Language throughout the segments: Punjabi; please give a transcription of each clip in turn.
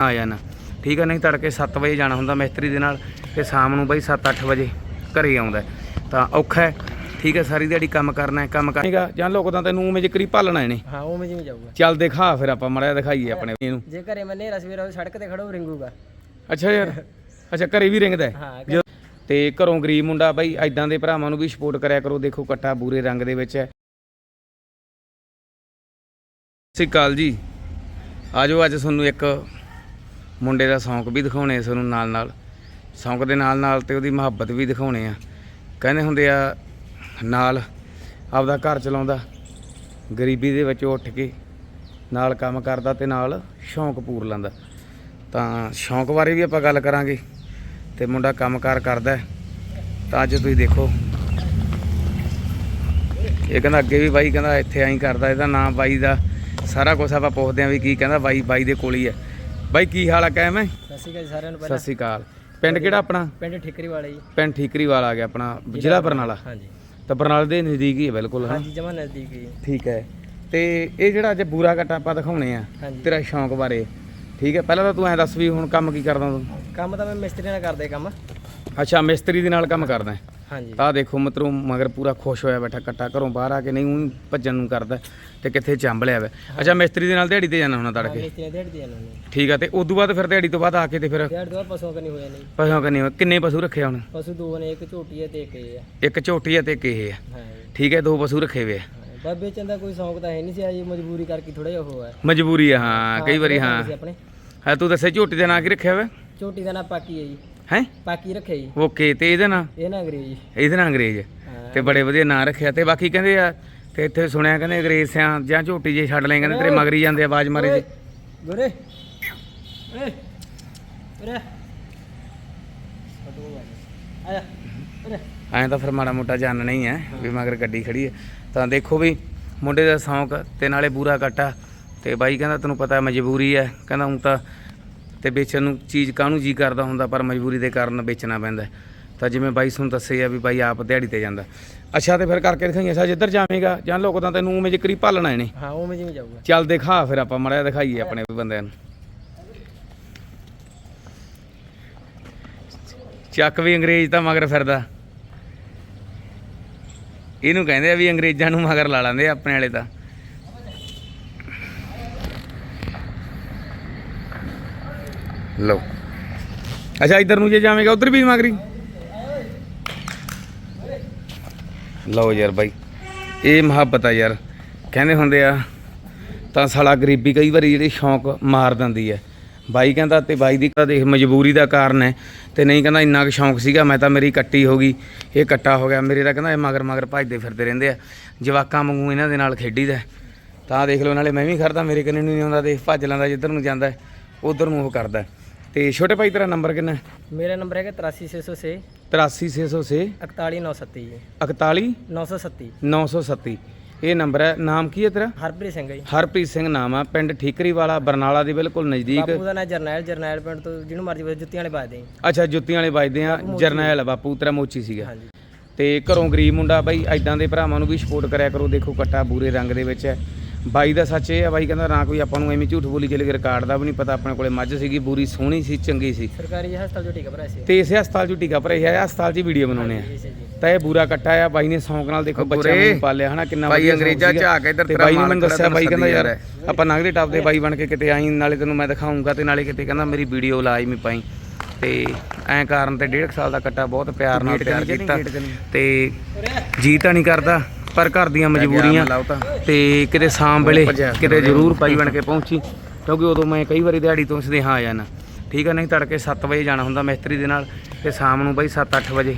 ਆ ਜਾਣਾ। ਠੀਕ ਆ ਨਹੀਂ ਤੜਕੇ 7 ਵਜੇ ਜਾਣਾ ਹੁੰਦਾ ਮਿਸਤਰੀ ਦੇ ਨਾਲ ਤੇ ਸ਼ਾਮ ਨੂੰ ਬਈ 7-8 ਵਜੇ ਘਰੇ ਆਉਂਦਾ। ਹੈ। ਤਾਂ ਔਖਾ ਹੈ। ਠੀਕ ਹੈ ਸਾਰੀ ਦਿਹਾੜੀ ਕੰਮ ਕਰਨਾ ਹੈ ਕੰਮ ਕਰਨੇਗਾ ਜਾਂ ਲੋਕ ਤਾਂ ਤੈਨੂੰ ਉਵੇਂ ਜਿਕਰੀ ਭਾਲਣਾ ਇਹਨੇ। ਹਾਂ ਉਵੇਂ ਜਿਵੇਂ ਜਾਊਗਾ। ਚੱਲ ਦਿਖਾ ਫਿਰ ਆਪਾਂ ਮੜਿਆ ਦਿਖਾਈਏ ਆਪਣੇ ਇਹਨੂੰ। ਜੇ ਘਰੇ ਮੈਂ ਨੇਰਾ ਸਵੇਰਾ ਉਹ ਸੜਕ ਤੇ ਖੜੋ ਰਿੰਗੂਗਾ। ਅੱਛਾ ਯਾਰ ਅੱਛਾ ਘਰੇ ਵੀ ਰਿੰਗਦਾ ਹੈ? ਹਾਂ ਤੇ ਘਰੋਂ ਗਰੀਬ ਮੁੰਡਾ ਬਾਈ ਐਦਾਂ ਦੇ ਭਰਾਵਾਂ ਨੂੰ ਵੀ ਸਪੋਰਟ ਕਰਿਆ ਕਰੋ ਦੇਖੋ ਕੱਟਾ ਬੂਰੇ ਰੰਗ ਦੇ ਵਿੱਚ ਹੈ। ਅਕਾਲ ਜੀ। ਆਜੋ ਅੱਜ ਤੁਹਾਨੂੰ ਇੱਕ ਮੁੰਡੇ ਦਾ ਸ਼ੌਂਕ ਵੀ ਦਿਖਾਉਣੇ ਤੁਹਾਨੂੰ ਨਾਲ ਨਾਲ। ਸ਼ੌਂਕ ਦੇ ਨਾਲ ਨਾਲ ਤੇ ਉਹਦੀ ਮੁਹੱਬਤ ਵੀ ਦਿਖਾਉਣੇ ਆ। ਕਹਿੰਦੇ ਹੁੰਦੇ ਆ, ਨਾਲ ਆਪਦਾ ਘਰ ਚਲਾਉਂਦਾ, ਗਰੀਬੀ ਦੇ ਵਿੱਚ ਉੱਠ ਕੇ ਨਾਲ ਕੰਮ ਕਰਦਾ ਤੇ ਨਾਲ ਸ਼ੌਂਕ ਪੂਰ ਲੈਂਦਾ। ਤਾਂ ਸ਼ੌਂਕ ਬਾਰੇ ਵੀ ਆਪਾਂ ਗੱਲ ਕਰਾਂਗੇ ਤੇ ਮੁੰਡਾ ਕੰਮਕਾਰ ਕਰਦਾ ਤਾਂ ਅੱਜ ਤੁਸੀਂ ਦੇਖੋ। ਇਹ ਕਹਿੰਦਾ ਅੱਗੇ ਵੀ ਬਾਈ ਕਹਿੰਦਾ ਇੱਥੇ ਐਂ ਕਰਦਾ, ਇਹਦਾ ਨਾਮ ਬਾਈ ਦਾ ਸਾਰਾ ਕੁਝ ਆਪਾਂ ਪੁੱਛਦੇ ਆਂ ਵੀ ਕੀ ਕਹਿੰਦਾ ਬਾਈ ਬਾਈ ਦੇ ਕੋਲ ਹੀ ਹੈ। ਬਾਈ ਕੀ ਹਾਲ ਆ? ਕਾਇਮ ਹੈ ਸਤਿ ਸ਼੍ਰੀ ਅਕਾਲ ਜੀ ਸਾਰਿਆਂ ਨੂੰ ਸਤਿ ਪਹਿਲਾਂ ਸ੍ਰੀ ਅਕਾਲ। ਪਿੰਡ ਕਿਹੜਾ ਆਪਣਾ? ਪਿੰਡ ਠਿਕਰੀ ਵਾਲੇ ਜੀ। ਪਿੰਡ ਠੀਕਰੀ ਵਾਲਾ ਆ ਗਿਆ ਆਪਣਾ ਜ਼ਿਲ੍ਹਾ ਬਰਨਾਲਾ। ਹਾਂਜੀ। ਤਾਂ ਬਰਨਾਲੇ ਦੇ ਨਜ਼ਦੀਕ ਹੀ ਹੈ ਬਿਲਕੁਲ ਹਾਂ ਹਾਂਜੀ ਜਮਾ ਨਜ਼ਦੀਕ ਹੀ ਠੀਕ ਹੈ ਤੇ ਇਹ ਜਿਹੜਾ ਅੱਜ ਬੂਰਾ ਕੱਟਾ ਆਪਾਂ ਦਿਖਾਉਣੇ ਆ ਹਾਂਜੀ। ਤੇਰਾ ਸ਼ੌਂਕ ਬਾਰੇ। ਠੀਕ ਹੈ ਪਹਿਲਾਂ ਤਾਂ ਤੂੰ ਐਂ ਦੱਸ ਵੀ ਹੁਣ ਕੰਮ ਕੀ ਕਰਦਾ ਤੂੰ? ਕੰਮ ਤਾਂ ਮੈਂ ਮਿਸਤਰੀ ਨਾਲ ਕਰਦਾ ਕੰਮ। ਅੱਛਾ ਮਿਸਤਰੀ ਦੇ ਨਾਲ ਕੰਮ ਕਰਦਾ। ਹੈ ਹਾਂਜੀ। ਤਾਂ ਦੇਖੋ ਮਿੱਤਰੋ ਮਗਰ ਪੂਰਾ ਖੁਸ਼ ਹੋਇਆ ਬੈਠਾ ਕੱਟਾ ਘਰੋਂ ਬਾਹਰ ਆ ਕੇ ਨਹੀਂ ਉਹਨੂੰ ਭੱਜਣ ਨੂੰ ਕਰਦਾ ਤੇ ਕਿੱਥੇ ਚੰਬ ਲਿਆ ਵਾ। ਅੱਛਾ ਮਿਸਤਰੀ ਦੇ ਨਾਲ ਦਿਹਾੜੀ ਤੇ ਜਾਣਾ ਹੁਣਾ ਤੜਕੇ? ਮਿਸਤਰੀ ਦਿਹਾੜੀ ਦੇ ਜਾਣਾ ਨੇ ਠੀਕ ਆ ਤੇ ਉਦੋਂ ਬਾਅਦ ਫਿਰ ਦਿਹਾੜੀ ਤੋਂ ਬਾਅਦ ਆ ਕੇ ਤੇ ਫਿਰ ਦਿਹਾੜੀ ਤੋਂ ਬਾਅਦ ਪਸ਼ੂਆਂ ਕਰਨੀ ਹੋਇਆ ਨਹੀਂ। ਪਸ਼ੂਆਂ ਕੰਨੀ ਕਿੰਨੇ ਪਸ਼ੂ ਰੱਖੇ ਆ ਹੁਣ ਪਸ਼ੂ ਦੋ ਨੇ ਇੱਕ ਝੋਟੀ ਹੈ ਤੇ ਇੱਕ ਇਹ ਹੈ ਇੱਕ ਝੋਟੀ ਆ ਤੇ ਇੱਕ ਇਹ ਆ। ਹਾਂ। ਠੀਕ ਹੈ ਦੋ ਪਸ਼ੂ ਰੱਖੇ ਵੇ ਆ। ਹਾਂ ਬਸ ਵੇਚਣ ਦਾ ਕੋਈ ਸ਼ੌਂਕ ਤਾਂ ਹੈ ਨਹੀਂ ਸੀ ਆ ਜੀ ਮਜਬੂਰੀ ਕਰਕੇ ਥੋੜਾ ਜਿਹਾ ਉਹ ਹੈ ਮਜਬੂਰੀ ਆ ਹਾਂ ਕਈ ਵਾਰੀ ਹਾਂ। ਆਪਣੇ। ਹਾਂ ਤੂੰ ਦੱਸੇ ਝੋਟੀ ਦਾ ਨਾਂ ਕੀ ਰੱਖਿਆ ਵਾ? ਝੋਟੀ ਦਾ ਨਾਂ ਪਾਕੀ ਹੈ ਜੀ। ਹੈ? ਪਾਕੀ ਰੱਖਿਆ ਜੀ। ਓਕੇ ਤੇ ਇਹਦਾ ਨਾਂ ਇਹ ਨਾ ਅੰਗਰੇਜ਼ੀ। ਇਹਦਾ ਨਾਂ ਅੰਗਰੇਜ਼। ਤੇ ਬੜੇ ਵਧੀਆ ਨਾਂ ਰੱਖਿਆ। ਤੇ ਬਾਕੀ ਕਹਿੰਦੇ ਆ ਤੇ ਇੱਥੇ ਸੁਣਿਆ ਕਹਿੰਦੇ ਅੰਗਰੇਜ਼ ਸਿਆਂ ਜਾਂ ਝੋਟੀ ਜੇ ਛੱਡ ਲੈ ਕਹਿੰਦੇ ਤੇਰੇ ਮਗਰੀ ਜਾਂਦੇ ਆਵਾਜ਼ ਮਾਰੇ ਜੀ। ਗੋਰੇ। ਏ ਉਰੇ ਆ ਜਾ ਉਰੇ ਐਂ ਤਾਂ ਫਿਰ ਮਾੜਾ ਮੋਟਾ ਜਾਣਨਾ ਹੀ ਹੈ ਵੀ ਮਗਰ ਗੱਡੀ ਖੜੀ ਹੈ। ਤਾਂ ਦੇਖੋ ਵੀ ਮੁੰਡੇ ਦਾ ਸ਼ੌਂਕ ਤੇ ਨਾਲੇ ਬੂਰਾ ਕੱਟਾ। ਤੇ ਬਾਈ ਕਹਿੰਦਾ ਤੈਨੂੰ ਪਤਾ ਮਜਬੂਰੀ ਹੈ। ਕਹਿੰਦਾ ਹੁਣ ਤਾਂ ਤੇ ਵੇਚਣ ਨੂੰ ਚੀਜ਼ ਕਾਹਨੂੰ ਜੀ ਕਰਦਾ ਹੁੰਦਾ ਪਰ ਮਜਬੂਰੀ ਦੇ ਕਾਰਨ ਵੇਚਣਾ ਪੈਂਦਾ। ਤਾਂ ਜਿਵੇਂ ਬਾਈ ਤੁਹਾਨੂੰ ਦੱਸਿਆ ਵੀ ਬਾਈ ਆਪ ਦਿਹਾੜੀ ਤੇ ਜਾਂਦਾ। ਅੱਛਾ ਤੇ ਫਿਰ ਕਰਕੇ ਦਿਖਾਈਏ। ਸਾ ਜਿੱਧਰ ਜਾਵੇਂਗਾ ਜਾਂ ਲੋਕ ਤਾਂ ਤੈਨੂੰ ਉਵੇਂ ਜਿਕਰੀ ਭਾਲਣਾ ਇਹਨੇ? ਹਾਂ ਉਵੇਂ ਜਿਵੇਂ ਜਾਊਗਾ। ਚੱਲ ਦਿਖਾ ਫਿਰ ਆਪਾਂ ਮੜਿਆ ਦਿਖਾਈਏ ਆਪਣੇ ਬੰਦਿਆਂ ਨੂੰ। ਚੱਕ ਵੀ ਅੰਗਰੇਜ਼ ਤਾਂ ਮਗਰ ਫਿਰਦਾ। ਇਹਨੂੰ ਕਹਿੰਦੇ ਆ ਵੀ ਅੰਗਰੇਜ਼ਾਂ ਨੂੰ ਮਗਰ ਲਾ ਲੈਂਦੇ ਆ ਆਪਣੇ ਵਾਲੇ ਤਾਂ। ਲਓ। ਅੱਛਾ, ਇੱਧਰ ਨੂੰ ਜੇ ਜਾਵੇਂਗਾ, ਉਧਰ ਵੀ ਮਗਰੀ। ਲਓ ਯਾਰ ਬਾਈ, ਇਹ ਮੁਹੱਬਤ ਆ ਯਾਰ। ਕਹਿੰਦੇ ਹੁੰਦੇ ਆ, ਤਾਂ ਸਾਲਾ ਗਰੀਬੀ ਕਈ ਵਾਰੀ ਜਿਹੜੀ ਸ਼ੌਂਕ ਮਾਰ ਦਿੰਦੀ ਹੈ ਬਾਈ ਕਹਿੰਦਾ ਤੇ ਬਾਈ ਦੀ ਤਾਂ ਦੇਖ ਮਜਬੂਰੀ ਦਾ ਕਾਰਨ ਹੈ, ਤੇ ਨਹੀਂ ਕਹਿੰਦਾ ਇੰਨਾ ਕੁ ਸ਼ੌਂਕ ਸੀਗਾ, ਮੈਂ ਤਾਂ ਮੇਰੀ ਕੱਟੀ ਹੋ ਗਈ, ਇਹ ਕੱਟਾ ਹੋ ਗਿਆ। ਮੇਰੇ ਤਾਂ ਕਹਿੰਦਾ ਇਹ ਮਗਰ ਮਗਰ ਭੱਜਦੇ ਫਿਰਦੇ ਰਹਿੰਦੇ ਆ। ਜਵਾਕਾਂ ਵਾਂਗੂ ਇਹਨਾਂ ਦੇ ਨਾਲ ਖੇਡੀਦਾ ਹੈ। ਤਾਂ ਦੇਖ ਲਓ, ਨਾਲੇ ਮੈਂ ਵੀ ਖੜਦਾ, ਮੇਰੇ ਕੰਨੇ ਨੂੰ ਨਹੀਂ ਆਉਂਦਾ, ਦੇਖ ਭੱਜ ਲੈਂਦਾ, ਜਿੱਧਰ ਨੂੰ ਜਾਂਦਾ ਉਧਰ ਨੂੰ ਉਹ ਕਰਦਾ ਤੇ ਛੋਟੇ ਭਾਈ ਤੇਰਾ ਨੰਬਰ ਕਿੰਨਾ ਹੈ? ਮੇਰਾ ਨੰਬਰ ਹੈਗਾ 83606 83606 41970 ਜੀ 41 970 937 ਇਹ ਨੰਬਰ ਹੈ। ਨਾਮ ਕੀ ਹੈ ਤੇਰਾ? ਹਰਪ੍ਰੀਤ ਸਿੰਘ ਜੀ। ਹਰਪ੍ਰੀਤ ਸਿੰਘ ਨਾਮ ਆ। ਪਿੰਡ ਠੀਕਰੀ ਵਾਲਾ ਬਰਨਾਲਾ ਦੇ ਬਿਲਕੁਲ ਨਜ਼ਦੀਕ। ਬਾਪੂ ਦਾ ਨਾਂ ਜਰਨੈਲ ਜਰਨੈਲ ਪਿੰਡ ਤੋਂ ਜਿਹਨੂੰ ਮਰਜ਼ੀ ਬੋਲ ਜੁੱਤੀਆਂ ਵਾਲੇ ਬਾਦੇ ਅੱਛਾ ਜੁੱਤੀਆਂ ਵਾਲੇ ਵੱਜਦੇ ਆ। ਜਰਨੈਲ ਬਾਪੂ ਤੇਰਾ ਮੋਚੀ ਸੀਗਾ। ਹਾਂਜੀ। ਤੇ ਘਰੋਂ ਗਰੀਬ ਮੁੰਡਾ ਬਾਈ ਐਦਾਂ ਦੇ ਭਰਾਵਾਂ ਨੂੰ ਵੀ ਸਪੋਰਟ ਕਰਿਆ ਕਰੋ। ਦੇਖੋ ਕੱਟਾ ਬੂਰੇ ਰੰਗ ਦੇ ਵਿੱਚ ਹੈ। ਬਾਈ ਦਾ ਸੱਚ ਇਹ ਆ ਬਾਈ ਕਹਿੰਦਾ ਨਾ ਕੋਈ ਆਪਾਂ ਨੂੰ ਐਵੇਂ ਝੂਠ ਬੋਲੀ ਚੱਲੇ ਕਿ ਰਿਕਾਰਡ ਦਾ ਵੀ ਨਹੀਂ ਪਤਾ ਆਪਣੇ ਕੋਲੇ ਮੱਝ ਸੀਗੀ ਬੂਰੀ ਸੋਹਣੀ ਸੀ ਚੰਗੀ ਸੀ। ਸਰਕਾਰੀ ਹਸਪਤਾਲ ਜੋ ਟੀਕਾ ਭਰਾਇਆ ਸੀ। ਤੇ ਇਸੇ ਹਸਪਤਾਲ 'ਚ ਟੀਕਾ ਭਰੇ ਹੈ ਹਸਪਤਾਲ 'ਚ ਹੀ ਵੀਡੀਓ ਬਣਾਉਣੇ ਆ। ਤਾਂ ਇਹ ਬੂਰਾ ਕੱਟਾ ਆ ਬਾਈ ਨੇ ਸ਼ੌਂਕ ਨਾਲ ਦੇਖੋ ਬੱਚਿਆਂ ਨੂੰ ਪਾਲਿਆ ਹਨਾ ਕਿੰਨਾ ਬਾਈ ਅੰਗਰੇਜ਼ਾਂ ਸੀਗਾ। ਝਾਕ ਇੱਧਰ ਤੇ ਤੇਰਾ ਬਾਈ ਨੇ ਮੈਨੂੰ ਦੱਸਿਆ ਬਾਈ ਕਹਿੰਦਾ ਯਾਰ। ਆਪਾਂ ਨਗਦੇ ਟਾਪ ਦੇ ਬਾਈ ਬਣ ਕੇ ਕਿਤੇ ਆਈ ਨਾਲੇ ਤੈਨੂੰ ਮੈਂ ਦਿਖਾਉਂਗਾ ਤੇ ਨਾਲੇ ਕਿਤੇ ਕਹਿੰਦਾ ਮੇਰੀ ਵੀਡੀਓ ਲਾਜ਼ਮੀ ਪਾਈ। ਤੇ ਐਂ ਕਾਰਨ ਤੇ ਡੇਢ ਕੁ ਸਾਲ ਦਾ ਕੱਟਾ ਬਹੁਤ ਪਿਆਰ ਨਾਲ ਪਿਆਰ ਕੀਤਾ। ਤੇ ਜੀ ਤਾਂ ਨਹੀਂ ਕਰਦਾ। ਪਰ ਘਰ ਦੀਆਂ ਮਜਬੂਰੀਆਂ ਤੇ ਕਿਤੇ ਸ਼ਾਮ ਵੇਲੇ ਕਿਤੇ ਜ਼ਰੂਰ ਬਾਈ ਬਣ ਕੇ ਪਹੁੰਚੀ ਕਿਉਂਕਿ ਉਦੋਂ ਮੈਂ ਕਈ ਵਾਰੀ ਦਿਹਾੜੀ ਤੋਂ ਸੁਨੇਹਾ ਆ ਜਾਣਾ ਠੀਕ ਹੈ ਨਹੀਂ ਤੜਕੇ 7 ਵਜੇ ਜਾਣਾ ਹੁੰਦਾ ਮਿਸਤਰੀ ਦੇ ਨਾਲ ਤੇ ਸ਼ਾਮ ਨੂੰ ਬਾਈ 7-8 ਵਜੇ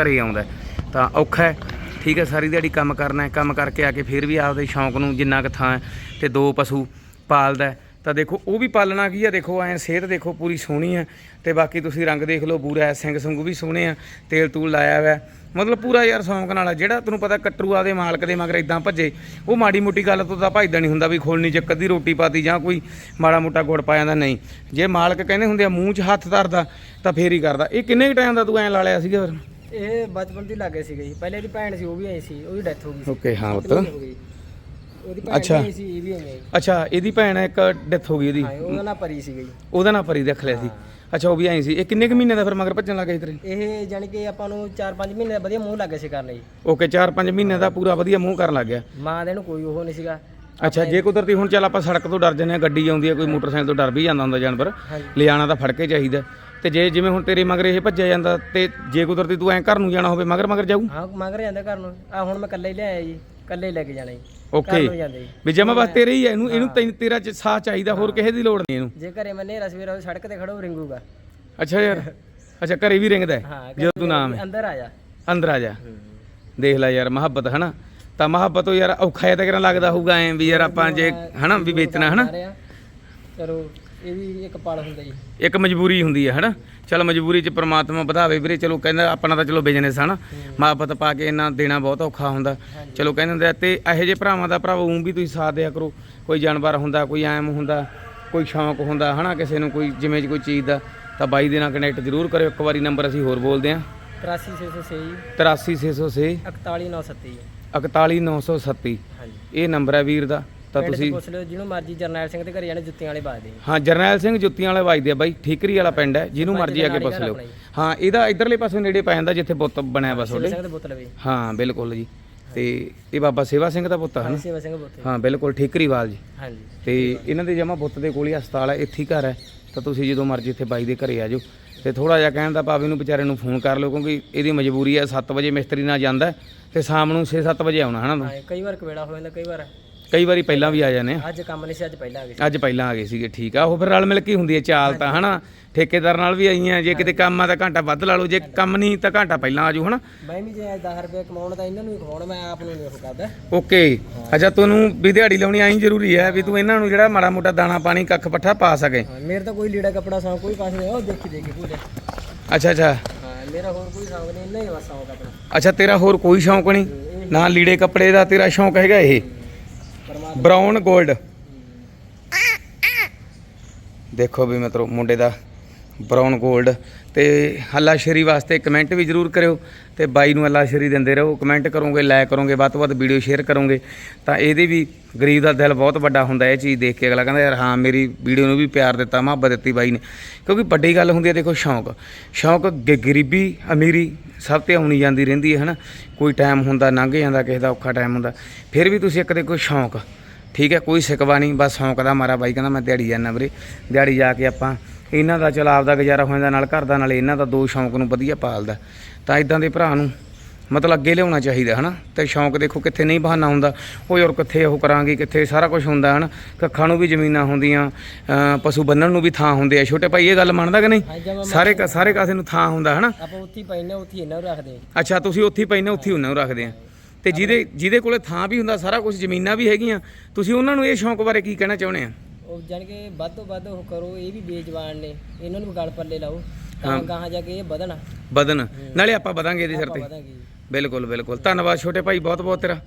ਘਰੇ ਆਉਂਦਾ। ਤਾਂ ਔਖਾ ਹੈ ਠੀਕ ਹੈ ਸਾਰੀ ਦਿਹਾੜੀ ਕੰਮ ਕਰਨਾ ਹੈ ਕੰਮ ਕਰਕੇ ਆ ਕੇ ਫਿਰ ਵੀ ਆਪਦੇ ਸ਼ੌਂਕ ਨੂੰ ਜਿੰਨਾ ਕੁ ਥਾਂ ਤੇ ਦੋ ਪਸ਼ੂ ਪਾਲਦਾ। ਤਾਂ ਦੇਖੋ ਉਹ ਵੀ ਪਾਲਣਾ ਕੀ ਆ? ਦੇਖੋ ਐ ਸਿਹਤ ਦੇਖੋ ਪੂਰੀ ਸੋਹਣੀ ਹੈ ਤੇ ਬਾਕੀ ਤੁਸੀਂ ਰੰਗ ਦੇਖ ਲਓ ਬੂਰਾ ਸਿੰਘ ਸੰਗੂ ਵੀ ਸੋਹਣੇ ਆ। ਤੇਲ ਤੂਲ ਲਾਇਆ ਹੋਇਆ। ਮਤਲਬ ਪੂਰਾ ਯਾਰ ਸ਼ੌਂਕ ਨਾਲ ਆ। ਜਿਹੜਾ ਤੈਨੂੰ ਪਤਾ ਕੱਟਰੂ ਆਦੇ ਮਾਲਕ ਦੇ ਮਗਰ ਇਦਾਂ ਭੱਜੇ ਉਹ ਮਾੜੀ ਮੋਟੀ ਗੱਲ ਤੋਂ ਤਾਂ ਭੱਜਦਾ ਨਹੀਂ ਹੁੰਦਾ ਵੀ ਖੋਲਣੀ ਚ ਕਦੀ ਰੋਟੀ ਪਾਤੀ ਜਾਂ ਕੋਈ ਮਾੜਾ ਮੋਟਾ ਗੁੜ ਪਾ ਜਾਂਦਾ। ਨਹੀਂ। ਜੇ ਮਾਲਕ ਕਹਿੰਦੇ ਹੁੰਦੇ ਆ ਮੂੰਹ 'ਚ ਹੱਥ ਧਰਦਾ ਤਾਂ ਫੇਰ ਹੀ ਕਰਦਾ। ਇਹ ਕਿੰਨੇ ਕੁ ਟਾਈਮ ਦਾ ਤੂੰ ਐ ਲਾ ਲਿਆ ਸੀਗਾ ਫਿਰ? ਇਹ ਬਚਪਨ ਦੀ ਲੱਗੇ ਸੀਗੇ ਜੀ। ਪਹਿਲੇ ਦੀ ਭੈਣ ਸੀ ਉਹ ਵੀ ਆਈ ਸੀ ਉਹਦੀ ਡੈਥ ਹੋ ਗਈ ਓਕੇ ਹਾਂ ਪੁੱਤ। ਉਹਦੀ ਭੈਣ ਅੱਛਾ। ਵੀ ਸੀ ਇਹ ਵੀ ਐਵੇਂ ਅੱਛਾ ਇਹਦੀ ਭੈਣ ਇੱਕ ਡੈਥ ਹੋ ਗਈ ਇਹਦੀ ਹਾਂ ਉਹਦਾ ਨਾਂ ਪਰੀ ਸੀਗਾ ਜੀ। ਉਹਦਾ ਨਾਂ ਪਰੀ ਰੱਖ ਲਿਆ ਸੀ। ਅੱਛਾ ਉਹ ਵੀ ਆਈ ਸੀ। ਇਹ ਕਿੰਨੇ ਕੁ ਮਹੀਨੇ ਦਾ ਫਿਰ ਮਗਰ ਭੱਜਣ ਲੱਗਾ ਸੀ ਤੇਰੇ? ਇਹ ਜਾਣੀ ਕਿ ਆਪਾਂ ਨੂੰ 4-5 ਮਹੀਨੇ ਦਾ ਵਧੀਆ ਮੂੰਹ ਲੱਗੇ ਸੀ ਕਰਨ ਜੀ ਓਕੇ 4-5 ਮਹੀਨੇ ਦਾ ਪੂਰਾ ਵਧੀਆ ਮੂੰਹ ਕਰਨ ਲੱਗ ਗਿਆ। ਮਾਂ ਦੇ ਨੂੰ ਕੋਈ ਉਹ ਨਹੀਂ ਸੀਗਾ। ਅੱਛਾ ਜੇ ਕੁਦਰਤੀ ਹੁਣ ਚੱਲ ਆਪਾਂ ਸੜਕ ਤੋਂ ਡਰ ਜੰਨੇ ਆ ਗੱਡੀ ਆਉਂਦੀ ਹੈ ਕੋਈ ਮੋਟਰਸਾਈਕਲ ਤੋਂ ਡਰ ਵੀ ਜਾਂਦਾ ਹੁੰਦਾ ਜਾਨਵਰ। ਲਿਆਣਾ ਤਾਂ ਫੜ ਕੇ ਚਾਹੀਦਾ। ਤੇ ਜੇ ਜਿਵੇਂ ਹੁਣ ਤੇਰੇ ਮਗਰ ਇਹ ਭੱਜਿਆ ਜਾਂਦਾ ਤੇ ਜੇ ਕੁਦਰਤੀ ਤੂੰ ਐਂ ਘਰ ਨੂੰ ਜਾਣਾ ਹੋਵੇ ਮਗਰ ਮਗਰ ਜਾਊ? ਹਾਂ ਮੰਗ ਰਿਹਾ ਜਾਂਦਾ ਘਰ ਨੂੰ। ਆ ਹੁਣ ਮੈਂ ਇਕੱਲੇ ਹੀ ਲਿਆਇਆ ਜੀ। ਇਕੱਲੇ ਹੀ ਲੈ ਕੇ ਜਾਣਾ ਜੀ। ਘਰ ਓਕੇ ਨੂੰ ਜਾਂਦੇ ਜੀ। ਵੀ ਜਮਾ ਬਸ ਤੇਰੇ ਹੀ ਹੈ ਇਹਨੂੰ ਇਹਨੂੰ ਤੈਨੂੰ ਤੇਰਾ ਚ ਸਾਹ ਚਾਹੀਦਾ ਹੋਰ ਕਿਸੇ ਦੀ ਲੋੜ ਨਹੀਂ ਇਹਨੂੰ। ਜੇ ਘਰੇ ਮੈਂ ਨੇਰਾ ਸਵੇਰਾ ਸੜਕ ਤੇ ਖੜਾ ਰਿੰਗੂਗਾ। ਅੱਛਾ ਯਾਰ। ਅੱਛਾ ਘਰੇ ਵੀ ਰਿੰਗਦਾ ਹੈ? ਹਾਂ ਜਦੋਂ ਤੂੰ ਨਾਮ ਹੈ? ਅੰਦਰ ਆ ਜਾ। ਅੰਦਰ ਆ ਜਾ। ਦੇਖ ਲੈ ਯਾਰ ਮੁਹੱਬਤ ਹਨਾ? ਤਾਂ ਮੁਹੱਬਤ ਉਹ ਯਾਰ ਔਖਾ ਜਿਹਾ ਤਾਂ ਕਿਹੜਾ ਲੱਗਦਾ ਹੋਊਗਾ ਐਂ ਵੀ ਯਾਰ ਆਪਾਂ ਜੇ ਹਨਾ ਵੀ ਵੇਚਣਾ ਹਨਾ? ਆ। ਰਿਹਾ। ਚਲੋ ਇਹ ਵੀ ਇੱਕ ਪਲ ਹੁੰਦਾ ਜੀ। ਇੱਕ ਮਜਬੂਰੀ ਹੁੰਦੀ ਹੈ ਹਨਾ? ਚਲ ਮਜਬੂਰੀ 'ਚ ਪ੍ਰਮਾਤਮਾ ਵਧਾਵੇ ਵੀਰੇ ਚਲੋ ਕਹਿੰਦਾ ਆਪਣਾ ਤਾਂ ਚਲੋ ਬਿਜ਼ਨਸ ਹਨਾ ਮੁਹੱਬਤ ਪਾ ਕੇ ਇੰਨਾ ਦੇਣਾ ਬਹੁਤ ਔਖਾ ਹੁੰਦਾ। ਚਲੋ ਕਹਿੰਦੇ ਹੁੰਦੇ ਆ ਤੇ ਇਹੋ ਜਿਹੇ ਭਰਾਵਾਂ ਦਾ ਭਰਾਵੋ ਊਂ ਵੀ ਤੁਸੀਂ ਸਾਥ ਦਿਆ ਕਰੋ। ਕੋਈ ਜਾਨਵਰ ਹੁੰਦਾ ਕੋਈ ਐਮ ਹੁੰਦਾ ਕੋਈ ਸ਼ੌਂਕ ਹੁੰਦਾ ਹਨਾ ਕਿਸੇ ਨੂੰ ਕੋਈ ਜਿਵੇਂ ਕੋਈ ਚੀਜ਼ ਦਾ ਤਾਂ ਬਾਈ ਦੇ ਨਾਲ ਕਨੈਕਟ ਜ਼ਰੂਰ ਕਰਿਓ। ਇੱਕ ਵਾਰੀ ਨੰਬਰ ਅਸੀਂ ਹੋਰ ਬੋਲਦੇ ਹਾਂ। 83606 ਜੀ। 83606 41970 ਜੀ। 41937 ਹਾਂਜੀ। ਇਹ ਨੰਬਰ ਹੈ ਵੀਰ ਦਾ। ਤਾਂ ਪਿੰਡ 'ਚ ਤੁਸੀਂ ਪੁੱਛ ਲਿਓ ਜਿਹਨੂੰ ਮਰਜ਼ੀ ਜਰਨੈਲ ਸਿੰਘ ਦੇ ਘਰੇ ਜਾਣੇ ਜੁੱਤੀਆਂ ਵਾਲੇ ਬਾਜਦੇ ਜੀ ਹਾਂ ਜਰਨੈਲ ਸਿੰਘ ਜੁੱਤੀਆਂ ਵਾਲੇ ਵੱਜਦੇ ਆ ਬਾਈ ਠੀਕਰੀ ਵਾਲਾ ਪਿੰਡ ਹੈ ਜਿਹਨੂੰ ਮਰਜ਼ੀ ਆ ਕੇ ਪੁੱਛ ਲਿਓ। ਹਾਂ ਇਹਦਾ ਇਧਰਲੇ ਪਾਸੇ ਨੇੜੇ ਪੈ ਜਾਂਦਾ ਜਿੱਥੇ ਬੁੱਤ ਬਣਿਆ ਵਾ ਤੁਹਾਡੇ। ਸਿੰਘ ਦੇ ਪੁੱਤ ਲਵੇ। ਹਾਂ ਬਿਲਕੁਲ ਜੀ। ਤੇ ਇਹ ਬਾਬਾ ਸੇਵਾ ਸਿੰਘ ਦਾ ਪੁੱਤ ਹੈ ਨਾ ਸੇਵਾ ਸਿੰਘ ਪੁੱਤ। ਹਾਂ ਬਿਲਕੁਲ ਠੀਕਰੀਵਾਲ ਜੀ। ਹਾਂਜੀ। ਤੇ ਇਹਨਾਂ ਦੇ ਜਮਾ ਬੁੱਤ ਦੇ ਕੋਲ ਹੀ ਹਸਪਤਾਲ ਹੈ ਇੱਥੇ ਹੀ ਘਰ ਹੈ। ਤਾਂ ਤੁਸੀਂ ਜਦੋਂ ਮਰਜ਼ੀ ਇੱਥੇ ਬਾਈ ਦੇ ਘਰੇ ਆ ਜਾਓ। ਤੇ ਥੋੜਾ ਜਿਹਾ ਕਹਿਣ ਦਾ ਭਾਵੇਂ ਨੂੰ ਵਿਚਾਰੇ ਨੂੰ ਫੋਨ ਕਰ ਲਓ ਕਿਉਂਕਿ ਇਹਦੀ ਮਜਬੂਰੀ ਹੈ 7 ਵਜੇ ਮਿਸਤਰੀ ਨਾਲ ਜਾਂਦਾ ਹੈ ਤੇ ਸ਼ਾਮ ਨੂੰ 6-7 ਵਜੇ ਆਉਣਾ ਹਨਾ? ਤੂੰ ਹਾਂ ਕਈ ਵਾਰ ਕਵੇੜਾ ਹੋ ਜਾਂਦਾ ਕਈ ਵਾਰ ਕਈ ਵਾਰੀ ਪਹਿਲਾਂ ਵੀ ਆ ਜਾਂਦੇ ਆ। ਅੱਜ ਕੰਮ ਨਹੀਂ ਸੀ ਅੱਜ ਪਹਿਲਾਂ ਆ ਗਏ ਸੀ। ਅੱਜ ਪਹਿਲਾਂ ਆ ਗਏ ਸੀਗੇ ਠੀਕ ਆ। ਉਹ ਫਿਰ ਰਲ ਮਿਲ ਕੇ ਹੀ ਹੁੰਦੀ ਹੈ ਚਾਲ ਤਾਂ ਹਨਾ? ਠੇਕੇਦਾਰ ਨਾਲ ਵੀ ਆਈਆਂ ਜੇ ਕਿਤੇ ਕੰਮ ਆ ਤਾਂ ਘੰਟਾ ਵੱਧ ਲਾ ਲਓ ਜੇ ਕੰਮ ਨਹੀਂ ਤਾਂ ਘੰਟਾ ਪਹਿਲਾਂ ਆ ਜਾਓ ਹਨਾ? ਮੈਂ ਵੀ ਜੇ 10 ਰੁਪਏ ਕਮਾਉਣ ਤਾਂ ਇਹਨਾਂ ਨੂੰ ਹੀ ਖਵਾਉਣ ਮੈਂ ਆਪ ਨੂੰ ਨਹੀਂ ਉਹ ਕਰਦਾ। ਓਕੇ। ਅੱਛਾ ਤੁਹਾਨੂੰ ਵੀ ਦਿਹਾੜੀ ਲਾਉਣੀ ਆਈ ਜ਼ਰੂਰੀ ਹੈ ਵੀ ਤੂੰ ਇਹਨਾਂ ਨੂੰ ਜਿਹੜਾ ਮਾੜਾ ਮੋਟਾ ਦਾਣਾ ਪਾਣੀ ਕੱਖ ਪੱਠਾ ਪਾ ਸਕੇ। ਹਾਂ ਮੇਰੇ ਤਾਂ ਕੋਈ ਲੀੜਾ ਕੱਪੜਾ ਸੌਂ ਕੋਈ ਪਾਸ ਨਹੀਂ ਉਹ ਦੇਖੀ ਦੇਖੀ ਭੂਲੇ ਅੱਛਾ ਅੱਛਾ। ਹਾਂ ਮੇਰਾ ਹੋਰ ਕੋਈ ਸ਼ੌਂਕ ਨਹੀਂ ਇੰਨਾ ਹੀ ਬਸ ਸ਼ੌਂਕ ਆਪਣਾ। ਅੱਛਾ ਤੇਰਾ ਹੋਰ ਕੋਈ ਸ਼ੌਂਕ ਨਹੀਂ? ਨਾ ਲੀੜੇ ਕੱਪੜੇ ਦਾ ਤੇਰਾ ਸ਼ੌਂਕ ਹੈਗਾ ਇਹ? ਬ੍ਰਾਊਨ 골ਡ ਦੇਖੋ ਵੀ ਮਤਲਬ ਮੁੰਡੇ ਦਾ ਬ੍ਰਾਊਨ 골ਡ ਤੇ ਹੱਲਾਸ਼ੇਰੀ ਵਾਸਤੇ ਕਮੈਂਟ ਵੀ ਜਰੂਰ ਕਰਿਓ ਤੇ ਬਾਈ ਨੂੰ ਹੱਲਾ ਦਿੰਦੇ ਰਹੋ, ਕਮੈਂਟ ਕਰੋਗੇ, ਲਾਇਕ ਕਰੋਗੇ, ਵੱਧ ਤੋਂ ਵੱਧ ਵੀਡੀਓ ਸ਼ੇਅਰ ਕਰੋਗੇ। ਤਾਂ ਇਹਦੇ ਵੀ ਗਰੀਬ ਦਾ ਦਿਲ ਬਹੁਤ ਵੱਡਾ ਹੁੰਦਾ ਇਹ ਚੀਜ਼ ਦੇਖ ਕੇ। ਅਗਲਾ ਕਹਿੰਦਾ, ਯਾਰ ਹਾਂ, ਮੇਰੀ ਵੀਡੀਓ ਨੂੰ ਵੀ ਪਿਆਰ ਦਿੱਤਾ, ਮੁਹੱਬਤ ਦਿੱਤੀ ਬਾਈ ਨੇ। ਕਿਉਂਕਿ ਵੱਡੀ ਗੱਲ ਹੁੰਦੀ ਹੈ, ਦੇਖੋ ਸ਼ੌਂਕ। ਸ਼ੌਂਕ ਗ- ਗਰੀਬੀ, ਅਮੀਰੀ ਸਭ ਤੇ ਆਉਣੀ ਜਾਂਦੀ ਰਹਿੰਦੀ ਹੈ, ਹਨਾ? ਕੋਈ ਟਾਈਮ ਹੁੰਦਾ, ਲੰਘ ਜਾਂਦਾ, ਕਿਸੇ ਦਾ ਔਖਾ ਟਾਈਮ ਹੁੰਦਾ। ਫਿਰ ਵੀ ਤੁਸੀਂ ਇੱਕ ਦੇ ਕੋਈ ਸ਼ੌਂਕ। ਠੀਕ ਹੈ, ਕੋਈ ਸਿਕਵਾ ਨਹੀਂ, ਬਸ ਸ਼ੌਂਕ ਦਾ ਮਾਰਾ। ਬਾਈ ਕਹਿੰਦਾ, ਮੈਂ ਦਿਹਾੜੀ ਜਾਂਦਾ ਵੀਰੇ। ਦਿਹਾੜੀ ਜਾ ਕੇ ਆਪਾਂ ਇਹਨਾਂ ਦਾ ਚਲ ਆਪਦਾ ਗੁਜ਼ਾਰਾ ਹੋ ਜਾਂਦਾ ਨਾਲ ਘਰ ਦਾ ਨਾਲ ਇਹਨਾਂ ਦਾ ਦੋ ਸ਼ੌਂਕ ਨੂੰ ਵਧੀਆ ਪਾਲਦਾ। ਤਾਂ ਇਦਾਂ ਦੇ ਭਰਾ ਨੂੰ ਮਤਲਬ ਅੱਗੇ ਲਿਆਉਣਾ ਚਾਹੀਦਾ ਹਨਾ? ਤੇ ਸ਼ੌਂਕ ਦੇਖੋ ਕਿੱਥੇ ਨਹੀਂ ਬਹਾਨਾ ਹੁੰਦਾ। ਉਹ ਯਾਰ ਕਿੱਥੇ ਉਹ ਕਰਾਂਗੇ ਕਿੱਥੇ ਸਾਰਾ ਕੁਝ ਹੁੰਦਾ ਹਨਾ? ਕੱਖਾਂ ਨੂੰ ਵੀ ਜ਼ਮੀਨਾਂ ਹੁੰਦੀਆਂ ਪਸ਼ੂ ਬੰਨਣ ਨੂੰ ਵੀ ਥਾਂ ਹੁੰਦੇ ਆ। ਛੋਟੇ ਭਾਈ ਇਹ ਗੱਲ ਮੰਨਦਾ ਕਿ ਨਹੀਂ? ਸਾਰੇ ਸਾਰੇ ਕਾਸੇ ਨੂੰ ਥਾਂ ਹੁੰਦਾ ਹਨਾ? ਆਪਾਂ ਉੱਥੇ ਪੈਨੇ ਉੱਥੇ ਇਹਨਾਂ ਨੂੰ ਰੱਖਦੇ। ਅੱਛਾ ਤੁਸੀਂ ਉੱਥੇ ਪੈਨੇ ਉੱਥੇ ਉਹਨਾਂ ਨੂੰ ਰੱਖਦੇ ਆ। ਤੇ ਜਿਹਦੇ ਜਿਹਦੇ ਕੋਲੇ ਥਾਂ ਵੀ ਹੁੰਦਾ ਸਾਰਾ ਕੁਝ ਜ਼ਮੀਨਾਂ ਵੀ ਹੈਗੀਆਂ। ਤੁਸੀਂ ਉਹਨਾਂ ਨੂੰ ਇਹ ਸ਼ੌਂਕ ਬਾਰੇ ਕੀ ਕਹਿਣਾ ਚਾਹੁੰਦੇ ਆ? ਉਹ ਜਾਣ ਕੇ ਵੱਧ ਤੋਂ ਵੱਧ ਉਹ ਕਰੋ ਇਹ ਵੀ ਬੇਜਵਾਨ ਨੇ ਇਹਨਾਂ ਨੂੰ ਵੀ ਗਲ ਪੱਲੇ ਲਾਓ ਤਾਂ ਗਾਹਾਂ ਜਾ ਕੇ ਇਹ ਵਧਣ। ਬਦਨ ਨਾਲੇ ਆਪਾਂ ਵਧਾਂਗੇ ਇਹਦੇ ਸਿਰ ਤੇ। ਵਧਾਂਗੇ ਬਿਲਕੁਲ ਬਿਲਕੁਲ। ਧੰਨਵਾਦ ਛੋਟੇ ਭਾਈ ਬਹੁਤ ਬਹੁਤ ਤੇਰਾ।